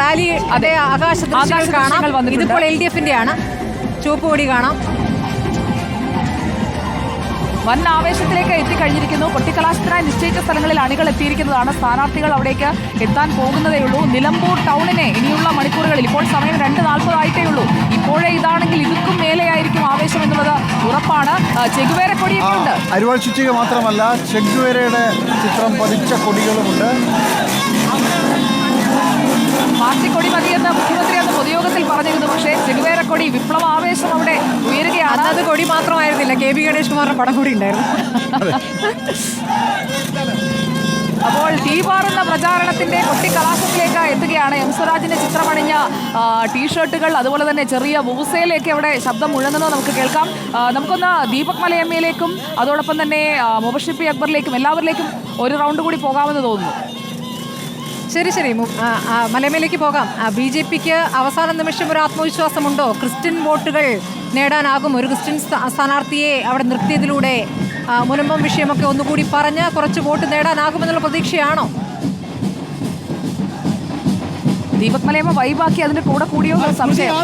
Rally അതേ. ആകാശ കാണാം. ഇതിപ്പോൾ എൽ ഡി എഫിന്റെ ആണ് ചുവപ്പ് കൊടി കാണാം. വൻ ആവേശത്തിലേക്ക് എത്തിക്കഴിഞ്ഞിരിക്കുന്നു. കൊട്ടിക്കലാശത്തിനായി നിശ്ചയിച്ച സ്ഥലങ്ങളിൽ അണികൾ എത്തിയിരിക്കുന്നതാണ്. സ്ഥാനാർത്ഥികൾ അവിടേക്ക് എത്താൻ പോകുന്നതേ ഉള്ളൂ. നിലമ്പൂർ ടൗണിനെ ഇനിയുള്ള മണിക്കൂറുകളിൽ ഇപ്പോൾ സമയം രണ്ട് നാൽപ്പതായിട്ടേ ഉള്ളൂ. ഇപ്പോഴേ ഇതാണെങ്കിൽ ഇതുക്കും മേലെയായിരിക്കും ആവേശം എന്നുള്ളത് ഉറപ്പാണ്. ചെഗുവേര കൊടിയുണ്ട് അരിവാൾ ചുറ്റിക മാത്രമല്ല ചെഗുവേരയുടെ ചിത്രം പതിച്ച കൊടികളുമുണ്ട്. കൊടി വിപ്ലവ ആവേശം അവിടെ ഉയരുകയാണ്. അത് കൊടി മാത്രമായിരുന്നില്ല. കെ ബി ഗണേഷ് കുമാറിന്റെ പടം കൂടി ഉണ്ടായിരുന്നു. അപ്പോൾ തീപാറുന്ന പ്രചാരണത്തിന്റെ കൊട്ടിക്കലാശത്തിലേക്ക് എത്തുകയാണ് എം സ്വരാജിന്റെ ചിത്രമണിഞ്ഞ ടീഷർട്ടുകൾ അതുപോലെ തന്നെ ചെറിയ ബൂസയിലേക്ക് അവിടെ ശബ്ദം മുഴങ്ങുന്നത് നമുക്ക് കേൾക്കാം. നമുക്കൊന്ന് ദീപക് മലയമ്മയിലേക്കും അതോടൊപ്പം തന്നെ മുബഷിപ്പി അക്ബറിലേക്കും എല്ലാവരിലേക്കും ഒരു റൗണ്ട് കൂടി പോകാമെന്ന് തോന്നുന്നു. ശരി ശരി. മലമേലേക്ക് പോകാം. ബി ജെ പിക്ക് അവസാന നിമിഷം ഒരു ആത്മവിശ്വാസമുണ്ടോ? ക്രിസ്ത്യൻ വോട്ടുകൾ നേടാനാകും. ഒരു ക്രിസ്ത്യൻ സ്ഥാനാർത്ഥിയെ അവിടെ നിർത്തിയതിലൂടെ മുനമ്പം വിഷയമൊക്കെ ഒന്നുകൂടി പറഞ്ഞ് കുറച്ച് വോട്ട് നേടാനാകുമെന്നുള്ള പ്രതീക്ഷയാണോ? ദീപക് മലയമ്മ വൈബാക്കി അതിന്റെ കൂടെ കൂടിയോ സംശയം.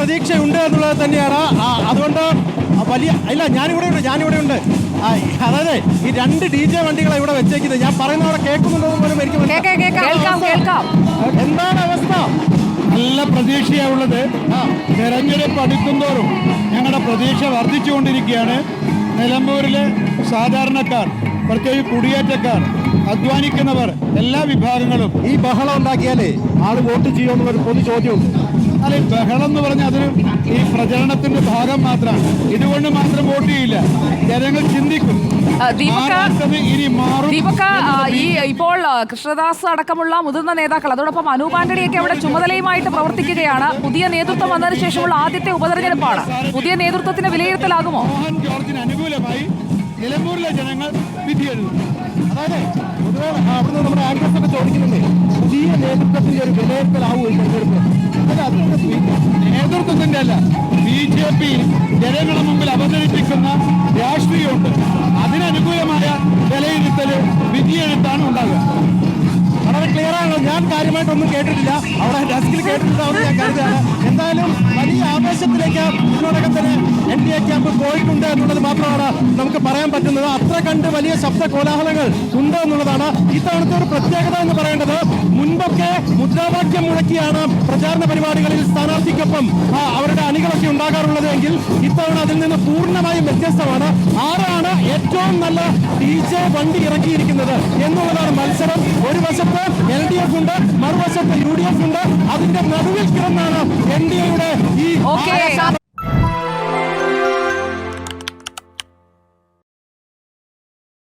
പ്രതീക്ഷയുണ്ട് എന്നുള്ളത് തന്നെയാണ്. അതുകൊണ്ട് വലിയ ഇല്ല ഞാനിവിടെ ഉണ്ട് ഞാനിവിടെ ഉണ്ട്. അതായത് ഈ രണ്ട് ഡി ജെ വണ്ടികളാണ് ഇവിടെ വെച്ചേക്കുന്നത് ഞാൻ പറയുന്ന അവിടെ പോലും എനിക്ക് എന്താണ് അവസ്ഥ? നല്ല പ്രതീക്ഷയാണ് ഉള്ളത്. തെരഞ്ഞെടുപ്പ് അടുക്കുന്തോറും ഞങ്ങളുടെ പ്രതീക്ഷ വർദ്ധിച്ചുകൊണ്ടിരിക്കുകയാണ്. നിലമ്പൂരിലെ സാധാരണക്കാർ പ്രത്യേകിച്ച് കുടിയേറ്റക്കാർ അധ്വാനിക്കുന്നവർ എല്ലാ വിഭാഗങ്ങളും. ഈ ബഹളം ഉണ്ടാക്കിയാലേ ആൾ വോട്ട് ചെയ്യുമെന്നുള്ള ഒരു പൊതു ചോദ്യമുണ്ട്. അല്ലെ ബഹളം എന്ന് പറഞ്ഞാൽ അതൊരു ഈ പ്രചരണത്തിന്റെ ഭാഗം മാത്രമാണ്. ഇതുകൊണ്ട് മാത്രം വോട്ട് ചെയ്യില്ല. ജനങ്ങൾ ചിന്തിക്കും. ദീപക്ക ഈ ഇപ്പോൾ കൃഷ്ണദാസ് അടക്കമുള്ള മുതിർന്ന നേതാക്കൾ അതോടൊപ്പം അനൂപ് ആന്റണിയൊക്കെ അവിടെ ചുമതലയുമായിട്ട് പ്രവർത്തിക്കുകയാണ്. പുതിയ നേതൃത്വം വന്നതിന് ശേഷമുള്ള ആദ്യത്തെ ഉപതെരഞ്ഞെടുപ്പാണ്. പുതിയ നേതൃത്വത്തിന്റെ വിലയിരുത്തലാകുമോ? മോഹൻ ജോർജിന് അനുകൂലമായി നിലമ്പൂരിലെ ജനങ്ങൾ വിധിയെഴുതും അതായത് പൊതുവെ അവിടുന്ന് നമ്മുടെ ഒക്കെ ചോദിക്കുന്നുണ്ട് പുതിയ നേതൃത്വത്തിന്റെ ഒരു വിലയിരുത്തലാവും ഈ തെരഞ്ഞെടുപ്പ്? നേതൃത്വത്തിന്റെ അല്ല ബി ജെ പി ജനങ്ങളുടെ മുമ്പിൽ അവതരിപ്പിക്കുന്ന രാഷ്ട്രീയമുണ്ട്. അതിനനുകൂലമായ വിലയിരുത്തൽ വിധിയെഴുത്താണ് ഉണ്ടാകുക ക്ലിയർ ആണല്ലോ ഞാൻ കാര്യമായിട്ടൊന്നും കേട്ടിട്ടില്ല. അവിടെ ഡെസ്കിൽ കേട്ടിട്ടുണ്ടാവും ഞാൻ കരുതുകയാണ്. എന്തായാലും വലിയ ആവേശത്തിലേക്ക് ഇതിനോടകം തന്നെ എൻ ഡി എ ക്യാമ്പ് പോയിട്ടുണ്ട് എന്നുള്ളത് മാത്രമാണ് നമുക്ക് പറയാൻ പറ്റുന്നത്. അത്ര കണ്ട് വലിയ ശബ്ദ കോലാഹലങ്ങൾ ഉണ്ട് എന്നുള്ളതാണ് ഇത്തവണത്തെ ഒരു പ്രത്യേകത എന്ന് പറയേണ്ടത്. മുൻപൊക്കെ മുദ്രാവാക്യം മുഴക്കിയാണ് പ്രചാരണ പരിപാടികളിൽ സ്ഥാനാർത്ഥിക്കൊപ്പം അവരുടെ അണികളൊക്കെ ഉണ്ടാകാറുള്ളത് എങ്കിൽ ഇത്തവണ അതിൽ നിന്ന് പൂർണമായും വ്യത്യസ്തമാണ്. ആരാണ് ഏറ്റവും നല്ല ഡി ജെ വണ്ടി ഇറക്കിയിരിക്കുന്നത് എന്നുള്ളതാണ് മത്സരം. ഒരു വശത്ത് എൽ ഡി എഫ് ഉണ്ട് മറുവശത്ത് യു ഡി എഫ് ഉണ്ട്. അതിന്റെ നടുവിൽ കിടന്നാണ് എൻ ഡി എയുടെ ഈ